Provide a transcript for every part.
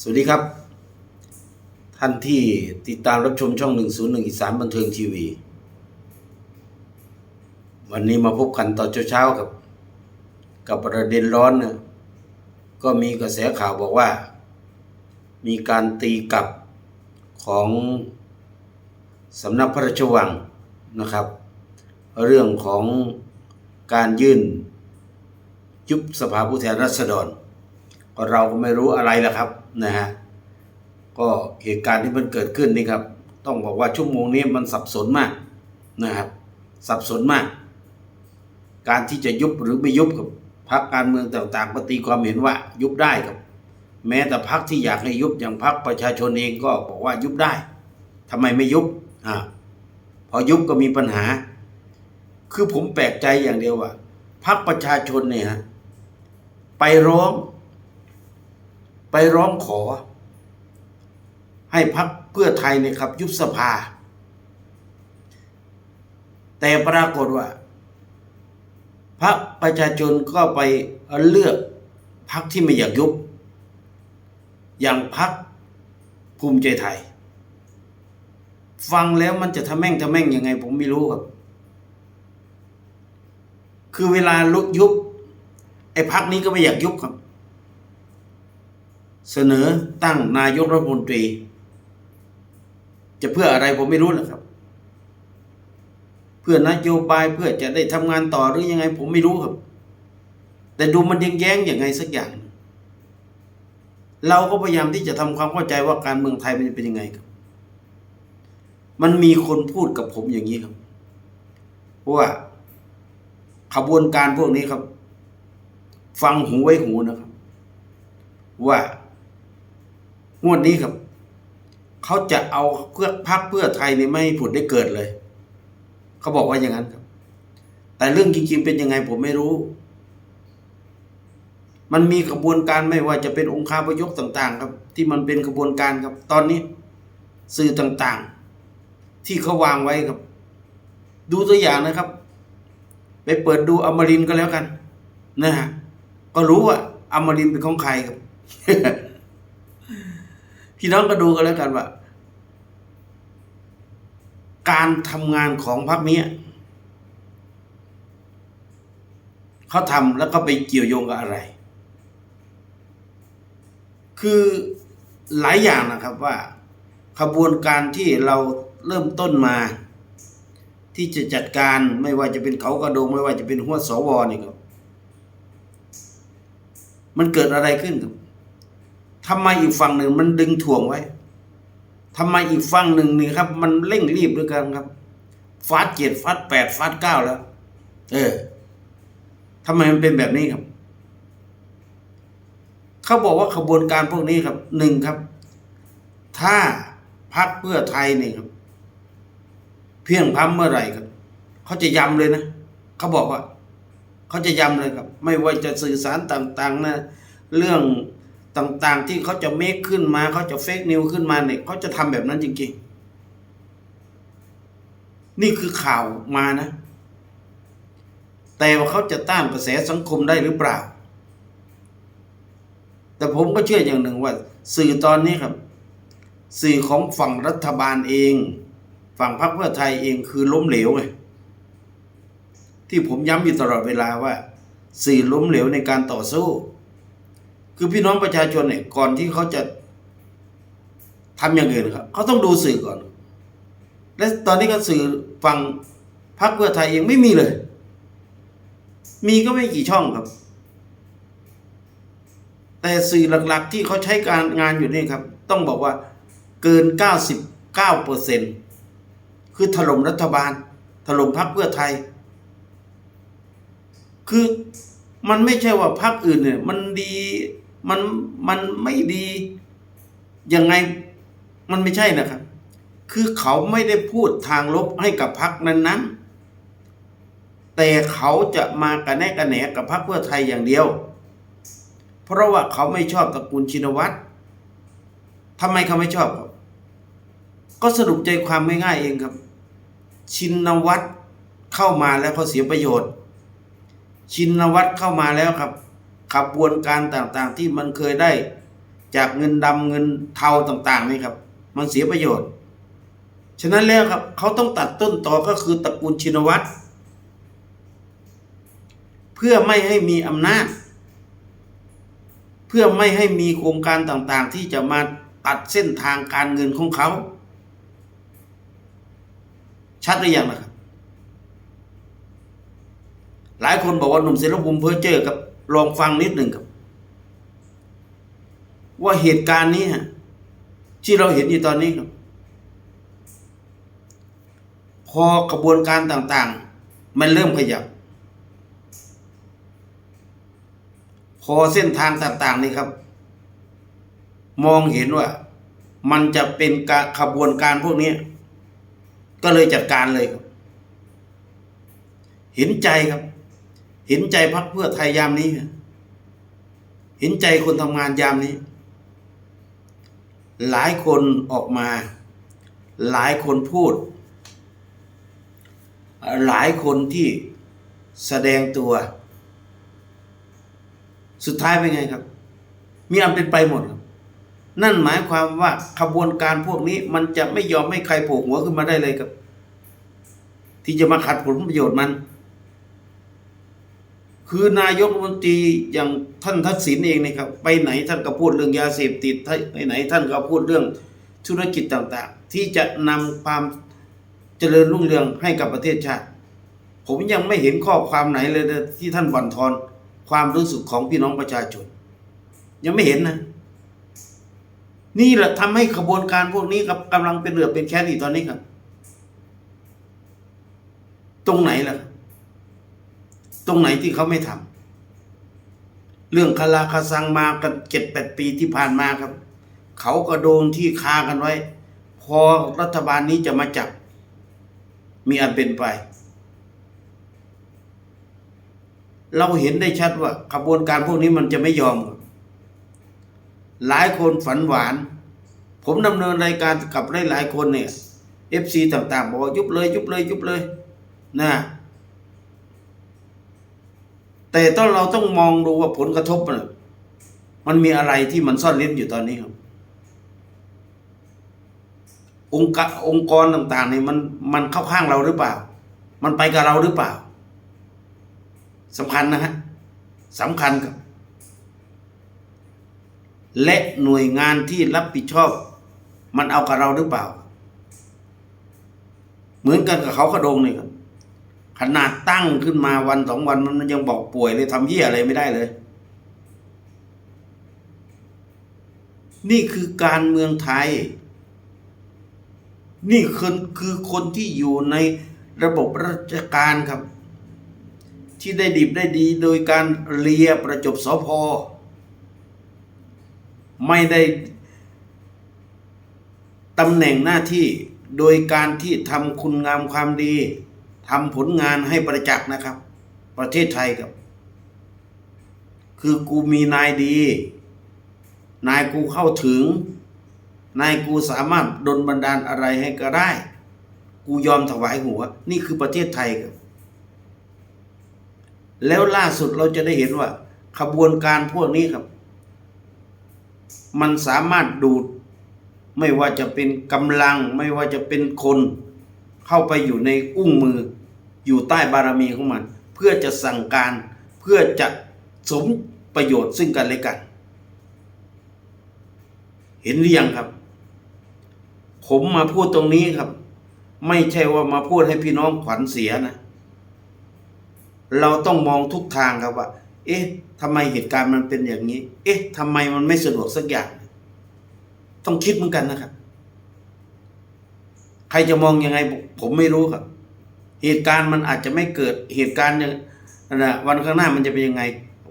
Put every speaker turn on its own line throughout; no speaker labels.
สวัสดีครับ ท่านที่ติดตามรับชมช่อง 101 อีสานบันเทิงทีวี วันนี้มาพบกันตอนเช้าๆกับ กับประเด็นร้อนนะก็มีกระแสข่าวบอกว่า มีการตีกลับของสำนักพระราชวังนะครับ เรื่องของการยื่นยุบสภาผู้แทนราษฎร เราก็ไม่รู้อะไรแล้วครับ นะฮะก็เหตุการณ์ที่มันเกิดขึ้นนี่ครับ ต้องบอกว่าชั่วโมงนี้มันสับสนมากนะครับ สับสนมาก การที่จะยุบหรือไม่ยุบกับพรรคการเมืองต่างๆก็ตีความเห็นว่ายุบได้ครับ แม้แต่พรรคที่อยากให้ยุบอย่างพรรคประชาชนเองก็บอกว่ายุบได้ทำไมไม่ยุบอ่าพอยุบก็มีปัญหา คือผมแปลกใจอย่างเดียวว่าพรรคประชาชนเนี่ยฮะไปร้อง ไปร้องขอ ให้พักเพื่อไทยเนี่ยครับยุบสภา แต่ปรากฏว่าพรรคประชาชนก็ไปเลือกพรรคที่ไม่อยากยุบ อย่างพรรคภูมิใจไทย ฟังแล้วมันจะทำแม่งทำแม่งยังไงผมไม่รู้ครับ คือเวลาลุกยุบ ไอ้พักนี้ก็ไม่อยากยุบครับ เสนอตั้งนายกรัฐมนตรี จะเพื่ออะไรผมไม่รู้นะครับ เพื่อนโยบายเพื่อจะได้ทำงานต่อหรือยังไง ผมไม่รู้ครับ แต่ดูมันยังแย้งอย่างไงสักอย่าง เราก็พยายามที่จะทำความเข้าใจว่าการเมืองไทยมันจะเป็นยังไงครับ มันมีคนพูดกับผมอย่างนี้ครับว่าขบวนการพวกนี้ครับ ฟังหูไว้หูนะครับ ว่า งวดนี้ครับ เขาจะเอาเพื่อพักเพื่อไทยเนี่ยไม่ผุดได้เกิดเลย เขาบอกว่าอย่างนั้นครับ แต่เรื่องจริง ๆ เป็นยังไงผมไม่รู้ มันมีขบวนการไม่ว่าจะเป็นองค์คาพยพต่าง ๆ ครับ ที่มันเป็นขบวนการครับ ตอนนี้ สื่อต่างๆ ที่เขาวางไว้ครับ ดูตัวอย่างนะครับ ไปเปิดดูอมรินก็แล้วกันนะฮะก็รู้ว่าอมรินเป็นของใครครับ พี่น้องก็ดูกันแล้วกันว่า การทำงานของพรรคนี้เขาทำแล้วก็ไปเกี่ยวโยงกับอะไร คือหลายอย่างนะครับว่า ขบวนการที่เราเริ่มต้นมา ที่จะจัดการไม่ว่าจะเป็นเขากระโดง ไม่ว่าจะเป็นหัวสวนี่ครับ มันเกิดอะไรขึ้นครับ ทำไมอีกฝั่งหนึ่งมันดึงถ่วงไว้ทำไมอีกฝั่งหนึ่งนี่ครับ มันเร่งรีบด้วยกันครับฟาดเจ็ดฟาดแปดฟาดเก้าแล้ว เออทำไมมันเป็นแบบนี้ครับ เขาบอกว่าขบวนการพวกนี้ครับหนึ่งครับ ถ้าพักเพื่อไทยเนี่ยครับ เพียงพร้ำเมื่อไหร่ครับเขาจะย้ำเลยนะเขาบอกว่าเขาจะย้ำเลยครับ ไม่ว่าจะสื่อสารต่าง ๆ นะ เรื่อง ต่างๆ ที่เขาจะเมคขึ้นมา เขาจะเฟกนิวขึ้นมาเนี่ยเขาจะทำแบบนั้นจริงๆ นี่คือข่าวมานะ แต่ว่าเขาจะต้านกระแสสังคมได้หรือเปล่า แต่ผมก็เชื่ออย่างหนึ่งว่า สื่อตอนนี้ครับ สื่อของฝั่งรัฐบาลเอง ฝั่งพรรคเพื่อไทยเองคือล้มเหลวไงที่ผมย้ำอยู่ตลอดเวลาว่า สื่อล้มเหลวในการต่อสู้ คือพี่น้องประชาชนเนี่ยก่อนที่เขาจะทำอย่างอื่นครับเขาต้องดูสื่อก่อน และตอนนี้ก็สื่อฝั่งพรรคเพื่อไทยเองไม่มีเลย มีก็ไม่กี่ช่องครับ แต่สื่อหลักๆที่เขาใช้การงานอยู่นี่ครับ ต้องบอกว่าเกิน 99เปอร์เซ็นคือถล่มรัฐบาล ถล่มพรรคเพื่อไทย คือมันไม่ใช่ว่าพรรคอื่นเนี่ย มันดี มันมันไม่ดียังไงมันไม่ใช่นะครับ คือเขาไม่ได้พูดทางลบให้กับพรรคนั้นๆ แต่เขาจะมากระแนกกระแหนกับพรรคเพื่อไทยอย่างเดียว เพราะว่าเขาไม่ชอบตระกูลชินวัตรทำไมเขาไม่ชอบครับก็สรุปใจความง่ายๆเองครับ ชินวัตรเข้ามาแล้วเขาเสียประโยชน์ ชินวัตรเข้ามาแล้วครับ ขบวนการต่างๆ ที่มันเคยได้จากเงินดำเงินเทาต่างๆนี่ครับ มันเสียประโยชน์ ฉะนั้นแล้วครับเขาต้องตัดต้นต่อก็คือตระกูลชินวัตรเพื่อไม่ให้มีอำนาจ เพื่อไม่ให้มีโครงการต่างๆ ที่จะมาตัดเส้นทางการเงินของเขา ชัดหรือยังนะครับ หลายคนบอกว่าหนุ่มเสรภูมิเพ้อเจอกับ ลองฟังนิดหนึ่งครับ ว่าเหตุการณ์นี้ฮะที่เราเห็นอยู่ตอนนี้ครับ พอกระบวนการต่างๆ มันเริ่มขยับ พอเส้นทางต่างๆนี่ครับ มองเห็นว่า มันจะเป็นกรขบวนการพวกนี้ ก็เลยจัดการเลยครับ เห็นใจครับ เห็นใจพรรคเพื่อไทยยามนี้เห็นใจคนทำงานยามนี้ หลายคนออกมา หลายคนพูด หลายคนที่แสดงตัว สุดท้ายเป็นไงครับ มีอันเป็นไปหมดครับนั่นหมายความว่าขบวนการพวกนี้มันจะไม่ยอมให้ใครโผล่หัวขึ้นมาได้เลยครับ ที่จะมาขัดผลประโยชน์มัน คือนายกรัฐมนตรีอย่างท่านทักษิณเองนะครับ ไปไหนท่านก็พูดเรื่องยาเสพติดไปไหนท่านก็พูดเรื่องธุรกิจต่างๆ ที่จะนำความเจริญรุ่งเรืองให้กับประเทศชาติ ผมยังไม่เห็นข้อความไหนเลยนะที่ท่านบั่นทอนความรู้สึกของพี่น้องประชาชน ยังไม่เห็นนะ นี่แหละทำให้ขบวนการพวกนี้ครับกำลังเป็นเหลือเป็นแค่นี้ตอนนี้ครับ ตรงไหนล่ะ ตรงไหนที่เขาไม่ทำเรื่องคาราคาซังมากันเจ็ดแปดปีที่ผ่านมาครับ เขาก็โดนที่คากันไว้ พอรัฐบาลนี้จะมาจับ มีอันเป็นไป เราเห็นได้ชัดว่าขบวนการพวกนี้มันจะไม่ยอม หลายคนฝันหวาน ผมดำเนินรายการกับหลายๆคนเนี่ยเอฟซีต่างๆ บอกยุบเลย ยุบเลย ยุบเลยนะ แต่ต้องเราต้องมองดูว่าผลกระทบมันมันมีอะไรที่มันซ่อนเล้นอยู่ตอนนี้ครับ องค์กรองค์กรต่างๆเนี่ยมันมันเข้าข้างเราหรือเปล่า มันไปกับเราหรือเปล่าสำคัญนะฮะสำคัญครับ และหน่วยงานที่รับผิดชอบ มันเอากับเราหรือเปล่า เหมือนกันกับเขากระดงเลยครับ ขนาดตั้งขึ้นมาวันสองวันมันยังบอกป่วยเลยทำเหี้ยอะไรไม่ได้เลย นี่คือการเมืองไทย นี่คือคือคนที่อยู่ในระบบราชการครับ ที่ได้ดิบได้ดีโดยการเลียประจบสอพอไม่ได้ตำแหน่งหน้าที่โดยการที่ทำคุณงามความดี ทำผลงานให้ประจักษ์นะครับ ประเทศไทยครับ คือกูมีนายดี นายกูเข้าถึง นายกูสามารถดลบันดาลอะไรให้ก็ได้ กูยอมถวายหัว นี่คือประเทศไทยครับ แล้วล่าสุดเราจะได้เห็นว่า ขบวนการพวกนี้ครับ มันสามารถดูดไม่ว่าจะเป็นกำลังไม่ว่าจะเป็นคน เข้าไปอยู่ในอุ้งมือ อยู่ใต้บารมีของมัน เพื่อจะสั่งการเพื่อจะสมประโยชน์ซึ่งกันและกัน เห็นหรือยังครับ ผมมาพูดตรงนี้ครับ ไม่ใช่ว่ามาพูดให้พี่น้องขวัญเสียนะ เราต้องมองทุกทางครับว่า เอ๊ะทำไมเหตุการณ์มันเป็นอย่างนี้ เอ๊ะทำไมมันไม่สะดวกสักอย่าง ต้องคิดเหมือนกันนะครับ ใครจะมองยังไงผมไม่รู้ครับ เหตุการณ์มันอาจจะไม่เกิดเหตุการณ์เนี่ยนะวันข้างหน้ามันจะเป็นยังไง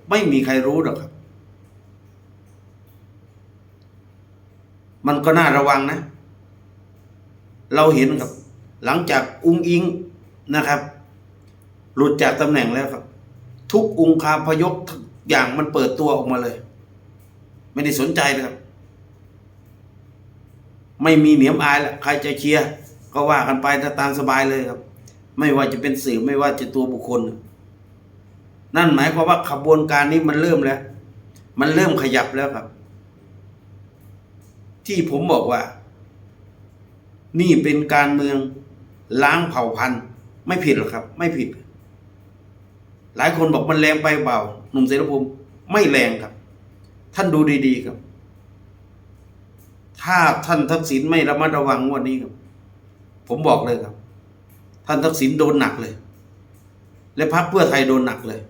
ไม่มีใครรู้หรอกครับ มันก็น่าระวังนะ เราเห็นครับ หลังจากอุ้งอิงนะครับ หลุดจากตำแหน่งแล้วครับ ทุกองคาพยพทุกอย่างมันเปิดตัวออกมาเลย ไม่ได้สนใจเลยครับ ไม่มีเหนียมอายละใครจะเชียร์ก็ว่ากันไปถ้าตามสบายเลยครับ ไม่ว่าจะเป็นสื่อไม่ว่าจะตัวบุคคล นั่นหมายความว่าขบวนการนี้มันเริ่มแล้ว มันเริ่มขยับแล้วครับ ที่ผมบอกว่า นี่เป็นการเมืองล้างเผ่าพันธุ์ ไม่ผิดหรอกครับ ไม่ผิด หลายคนบอกมันแรงไปเปล่าหนุ่มเสรภูมิไม่แรงครับ ท่านดูดีๆครับ ถ้าท่านทักษิณไม่ระมัดระวังงวันนี้ครับ ผมบอกเลยครับ ท่านทักษิณโดนหนักเลย และพรรคเพื่อไทยโดนหนักเลย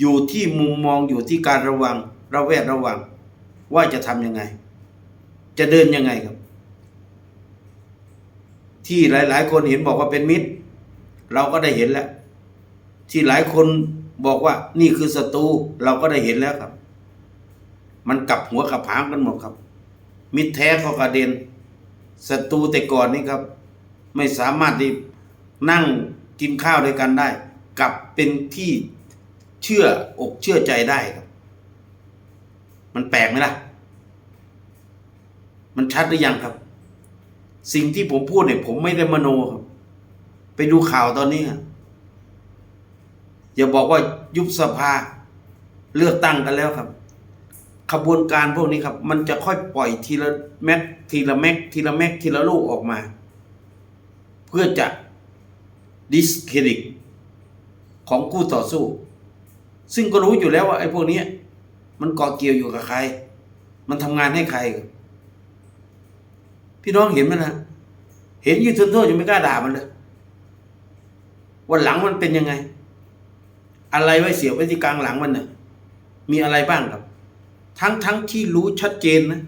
อยู่ที่มุมมองอยู่ที่การระวังระแวดระวัง ว่าจะทำยังไง จะเดินยังไงครับ ที่หลาย ๆ คนเห็นบอกว่าเป็นมิตร เราก็ได้เห็นแล้ว ที่หลายคนบอกว่านี่คือศัตรูเราก็ได้เห็นแล้วครับ มันกลับหัวกลับหางกันหมดครับ มิตรแท้ก็กระเด็นศัตรูแต่ก่อนนี่ครับ ไม่สามารถที่ นั่งกินข้าวด้วยกันได้ กลับเป็นที่เชื่ออกเชื่อใจได้ครับ มันแปลกไหมล่ะ มันชัดหรือยังครับ สิ่งที่ผมพูดเนี่ย ผมไม่ได้มโนครับ ไปดูข่าวตอนนี้อย่าบอกว่ายุบสภาเลือกตั้งกันแล้วครับ ขบวนการพวกนี้ครับ มันจะค่อยปล่อยทีละแม็กทีละแม็กทีละแม็กทีละลูกออกมา เพื่อจะ ดิสเครดิตของคู่ต่อสู้ ซึ่งก็รู้อยู่แล้วว่าไอ้พวกนี้มันเกาะเกี่ยวอยู่กับใคร มันทำงานให้ใคร พี่น้องเห็นไหมนะเห็นอยูทนโทษยังไม่กล้าด่ามันเลยวันหลังมันเป็นยังไง อะไรไว้เสียไว้ที่กลางหลังมันน่ะมีอะไรบ้างครับ ทั้งทั้งที่รู้ชัดเจนนะ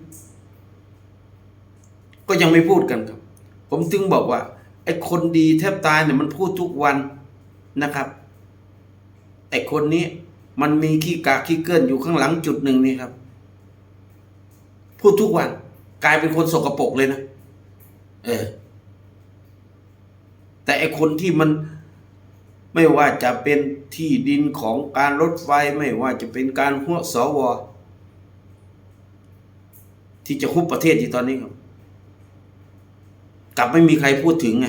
ก็ยังไม่พูดกันครับ ผมถึงบอกว่า ไอ้คนดีแทบตายเนี่ยมันพูดทุกวันนะครับไอ้คนนี้มันมีขี้กากขี้เกินอยู่ข้างหลังจุดหนึ่งนี่ครับ พูดทุกวัน กลายเป็นคนสกปรกเลยนะเออ แต่ไอ้คนที่มันไม่ว่าจะเป็นที่ดินของการรถไฟไม่ว่าจะเป็นการหัวสวที่จะคุบประเทศที่ตอนนี้ครับ กลับไม่มีใครพูดถึงไง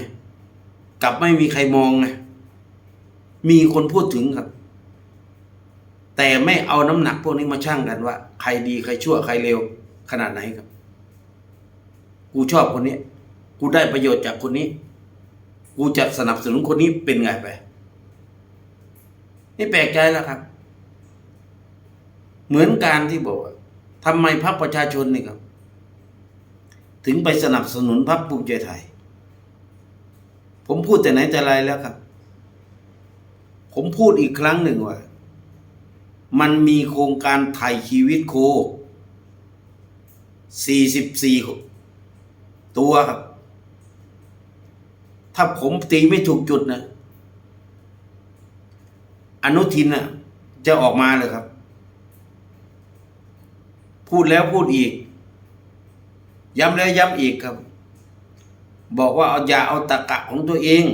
กลับไม่มีใครมองไงมีคนพูดถึงครับ แต่ไม่เอาน้ำหนักพวกนี้มาชั่งกันว่า ใครดีใครชั่วใครเลวขนาดไหนครับ กูชอบคนนี้ กูได้ประโยชน์จากคนนี้ กูจะสนับสนุนคนนี้เป็นไงไปนี่แปลกใจแล้วครับ เหมือนการที่บอกว่าทำไมพรรคประชาชนนี่ครับ ถึงไปสนับสนุนพรรคภูมิใจไทย ผมพูดแต่ไหนแต่ไรแล้วครับ ผมพูดอีกครั้งหนึ่งว่า มันมีโครงการไถ่ชีวิตโค 44 ตัวครับ ถ้าผมตีไม่ถูกจุดนะ อนุทินน่ะจะออกมาเลยครับ พูดแล้วพูดอีก ย้ำแล้วย้ำอีกครับ บอกว่าเอาอย่าเอาตะกะของตัวเอง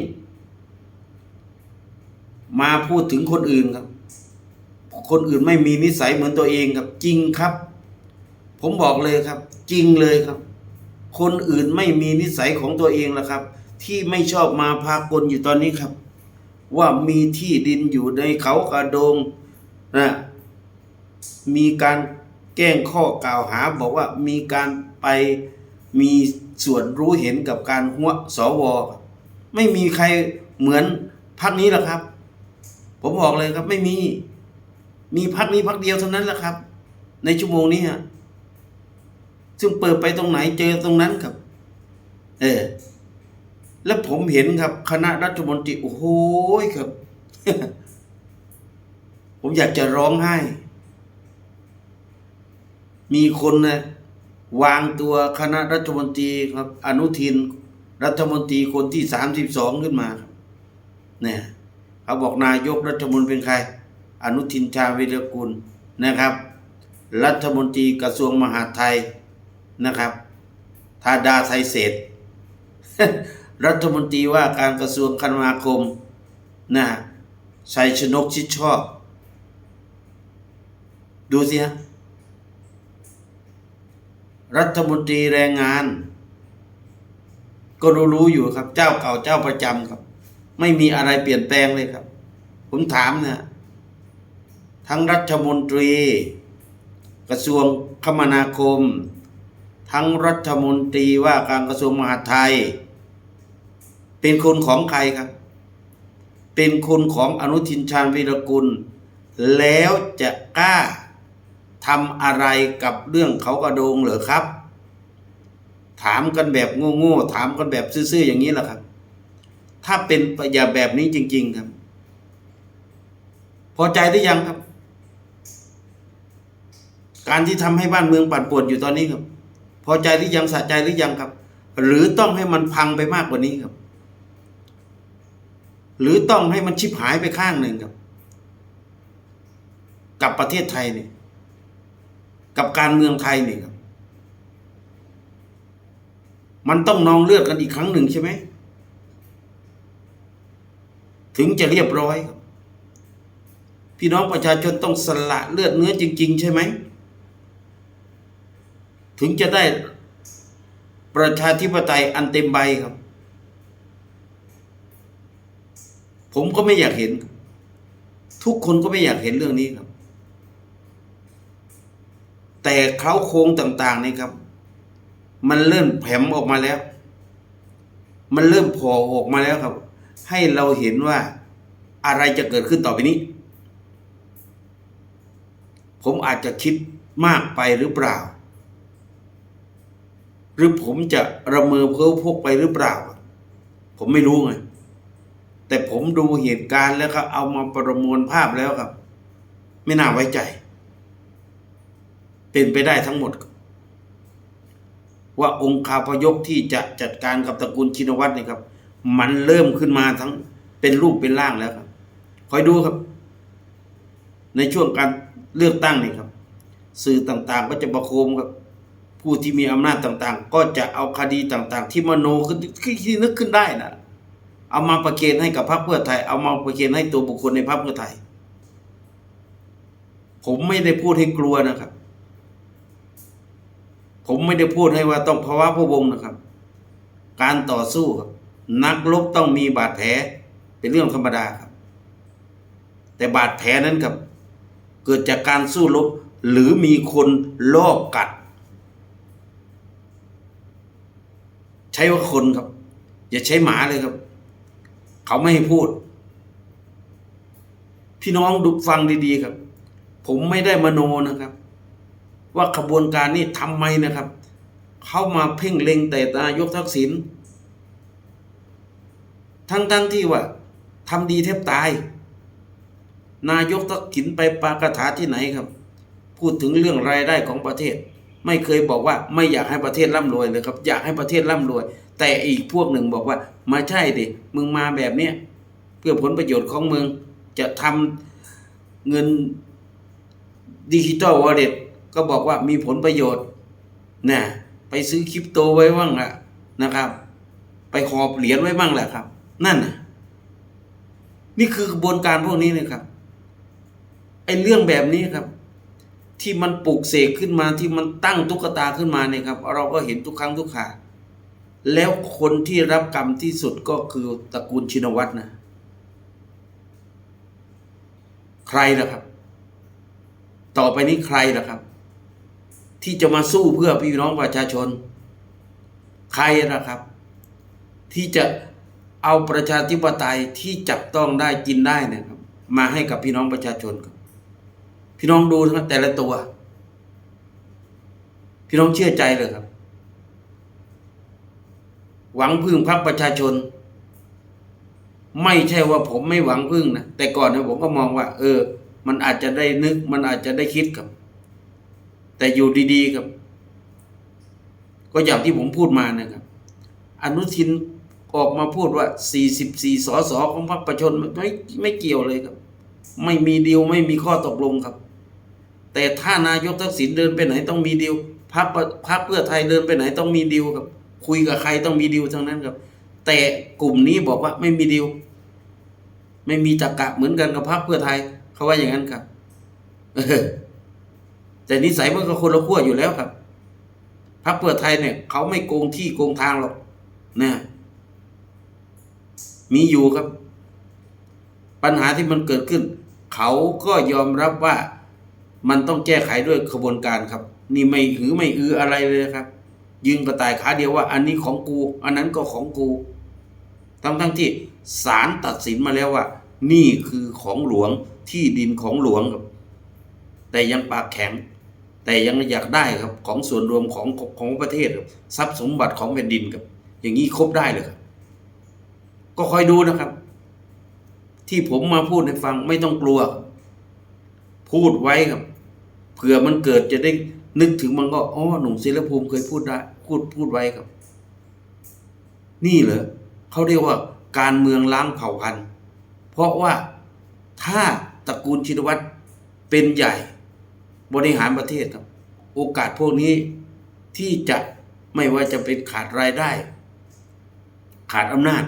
มาพูดถึงคนอื่นครับ คนอื่นไม่มีนิสัยเหมือนตัวเองครับ จริงครับ ผมบอกเลยครับ จริงเลยครับ คนอื่นไม่มีนิสัยของตัวเองแล้วครับ ที่ไม่ชอบมาพากลอยู่ตอนนี้ครับ ว่ามีที่ดินอยู่ในเขากระโดงนะมีการแกล้งข้อกล่าวหาบอกว่ามีการไป มีส่วนรู้เห็นกับการหัวสวไม่มีใครเหมือนพักนี้หรอกครับ ผมบอกเลยครับไม่มี มีพักนี้พักเดียวเท่านั้นแหละครับ ในชั่วโมงนี้ฮะซึ่งเปิดไปตรงไหนเจอตรงนั้นครับ เออ แล้วผมเห็นครับ คณะรัฐมนตรีโอ้โหครับ ผมอยากจะร้องไห้ มีคนนะ วางตัวคณะรัฐมนตรีครับ อนุทิน รัฐมนตรีคนที่สามสิบสองขึ้นมาเนี่ยเขาบอกนายกรัฐมนตรีเป็นใคร อนุทินชาญวิรกุลนะครับ รัฐมนตรีกระทรวงมหาดไทยนะครับธาดาไทยเศษรัฐมนตรีว่าการกระทรวงคมนาคมนะชัยชนกชิดชอบ ดูสิฮะ รัฐมนตรีแรงงาน ก็รู้รู้อยู่ครับ เจ้าเก่าเจ้าประจำครับ ไม่มีอะไรเปลี่ยนแปลงเลยครับ ผมถามนะทั้งรัฐมนตรี กระทรวงคมนาคม ทั้งรัฐมนตรีว่าการกระทรวงมหาดไทย เป็นคนของใครครับ เป็นคนของอนุทินชาญวีรกุล แล้วจะกล้า ทำอะไรกับเรื่องเขากระโดงเหรอครับ ถามกันแบบโง่ๆถามกันแบบซื่อๆอย่างนี้แหละครับ ถ้าเป็นปอย่าแบบนี้จริง ๆครับ พอใจหรือยังครับ การที่ทำให้บ้านเมืองปั่นป่วนอยู่ตอนนี้ครับ พอใจหรือยังสะใจหรือยังครับ หรือต้องให้มันพังไปมากกว่านี้ครับ หรือต้องให้มันชิบหายไปข้างหนึ่งครับ กับประเทศไทยเนี่ย กับการเมืองไทยนี่ครับ มันต้องนองเลือดกันอีกครั้งหนึ่งใช่ไหม ถึงจะเรียบร้อยครับ พี่น้องประชาชนต้องสละเลือดเนื้อจริง ๆ ใช่ไหม ถึงจะได้ประชาธิปไตยอันเต็มใบครับ ผมก็ไม่อยากเห็น ทุกคนก็ไม่อยากเห็นเรื่องนี้ครับ แต่เขาโครงต่างๆนี่ครับ มันเริ่มแผมออกมาแล้ว มันเริ่มโผล่ออกมาแล้วครับ ให้เราเห็นว่าอะไรจะเกิดขึ้นต่อไปนี้ ผมอาจจะคิดมากไปหรือเปล่า หรือผมจะระเมอเพ้อพกไปหรือเปล่า ผมไม่รู้ไงแต่ผมดูเหตุการณ์แล้วครับเอามาประมวลภาพแล้วครับ ไม่น่าไว้ใจ เป็นไปได้ทั้งหมด ว่าองค์คาพยพที่จะจัดการกับตระกูลชินวัตรนี่ครับ มันเริ่มขึ้นมาทั้งเป็นรูปเป็นร่างแล้วครับ คอยดูครับ ในช่วงการเลือกตั้งนี่ครับ สื่อต่างๆ ก็จะประโคมครับ ผู้ที่มีอำนาจต่างๆ ก็จะเอาคดีต่างๆ ที่มโนขึ้นที่นึกขึ้นได้นะเอามาประเคนให้กับพรรคเพื่อไทย เอามาประเคนให้ตัวบุคคลในพรรคเพื่อไทย ผมไม่ได้พูดให้กลัวนะครับ ผมไม่ได้พูดให้ว่าต้องภาวะพะวงนะครับ การต่อสู้ครับ นักรบต้องมีบาดแผลเป็นเรื่องธรรมดาครับ แต่บาดแผลนั้นครับ เกิดจากการสู้รบหรือมีคนลอบกัด ใช้ว่าคนครับ อย่าใช้หมาเลยครับ เขาไม่ให้พูด พี่น้องดูฟังดีๆครับ ผมไม่ได้มโนนะครับ ว่าขบวนการนี้ทำไมนะครับ เข้ามาเพ่งเล็งแต่นายกทักษิณทั้งๆทที่ว่าทำดีแทบตาย นายกทักษิณไปปากถาที่ไหนครับ พูดถึงเรื่องรายได้ของประเทศ ไม่เคยบอกว่าไม่อยากให้ประเทศร่ำรวยเลยครับ อยากให้ประเทศร่ำรวย แต่อีกพวกหนึ่งบอกว่ามาใช่ดิมึงมาแบบเนี้ยเพื่อผลประโยชน์ของมึงจะทำเงินดิจิตอลวอลเล็ต ก็บอกว่ามีผลประโยชน์นะไปซื้อคริปโตไว้บ้างละนะครับ ไปหอบเหรียญไว้บ้างแหละครับ นั่นน่ะนี่คือกระบวนการพวกนี้นะครับไอ้เรื่องแบบนี้ครับ ที่มันปลุกเสกขึ้นมาที่มันตั้งตุ๊กตาขึ้นมาเนี่ยครับ เราก็เห็นทุกครั้งทุกคราแล้วคนที่รับกรรมที่สุดก็คือตระกูลชินวัตรนะ ใครล่ะครับ ต่อไปนี้ใครล่ะครับ ที่จะมาสู้เพื่อพี่น้องประชาชน ใครล่ะครับ ที่จะเอาประชาธิปไตยที่จับต้องได้กินได้นะครับ มาให้กับพี่น้องประชาชนครับพี่น้องดูนะแต่ละตัว พี่น้องเชื่อใจเลยครับ หวังพึ่งพรรคประชาชน ไม่ใช่ว่าผมไม่หวังพึ่งนะแต่ก่อนเนี่ยผมก็มองว่า เออ มันอาจจะได้นึก มันอาจจะได้คิดครับ แต่อยู่ดีๆครับ ก็อย่างที่ผมพูดมานะครับ อนุทินออกมาพูดว่า 44 สสของพรรคประชาชนไม่ไม่เกี่ยวเลยครับ ไม่มีดีลไม่มีข้อตกลงครับ แต่ถ้านายกทักษิณเดินไปไหนต้องมีดีลพรรคพรรคเพื่อไทยเดินไปไหนต้องมีดีลครับ คุยกับใครต้องมีดีลทั้งนั้นครับ แต่กลุ่มนี้บอกว่าไม่มีดีลไม่มีจักกะเหมือนกันกับพรรคเพื่อไทย เขาว่าอย่างนั้นครับ แต่นิสัยมันก็คนละขั้วอยู่แล้วครับพรรคเพื่อไทยเนี่ยเขาไม่โกงที่โกงทางหรอกนะมีอยู่ครับ ปัญหาที่มันเกิดขึ้น เขาก็ยอมรับว่ามันต้องแก้ไขด้วยขบวนการครับ นี่ไม่หือไม่อืออะไรเลยครับยืนกระต่ายขาเดียวว่า อันนี้ของกู อันนั้นก็ของกูทั้งทั้งที่ศาลตัดสินมาแล้วว่า นี่คือของหลวงที่ดินของหลวงครับ แต่ยังปากแข็ง แต่ยังอยากได้ครับของส่วนรวมของของประเทศครับทรัพย์สมบัติของแผ่นดินครับ อย่างนี้ครบได้เลยครับ ก็คอยดูนะครับ ที่ผมมาพูดให้ฟังไม่ต้องกลัว พูดไว้ครับเผื่อมันเกิดจะได้นึกถึงมันก็อ๋อหนุ่มศิลภูมิเคยพูดได้พูดพูดไว้ครับ นี่เหรอเขาเรียกว่าการเมืองล้างเผ่าพันธุ์ เพราะว่าถ้าตระกูลชินวัตรเป็นใหญ่ บริหารประเทศครับ โอกาสพวกนี้ที่จะไม่ว่าจะเป็นขาดรายได้ ขาดอำนาจ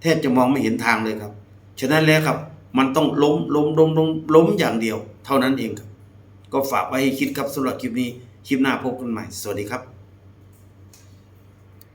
แทบจะมองไม่เห็นทางเลยครับ ฉะนั้นแล้วครับ มันต้องล้มล้มล้มล้มล้มอย่างเดียว เท่านั้นเองครับ ก็ฝากไว้ให้คิดครับสำหรับคลิปนี้ คลิปหน้าพบกันใหม่ สวัสดีครับ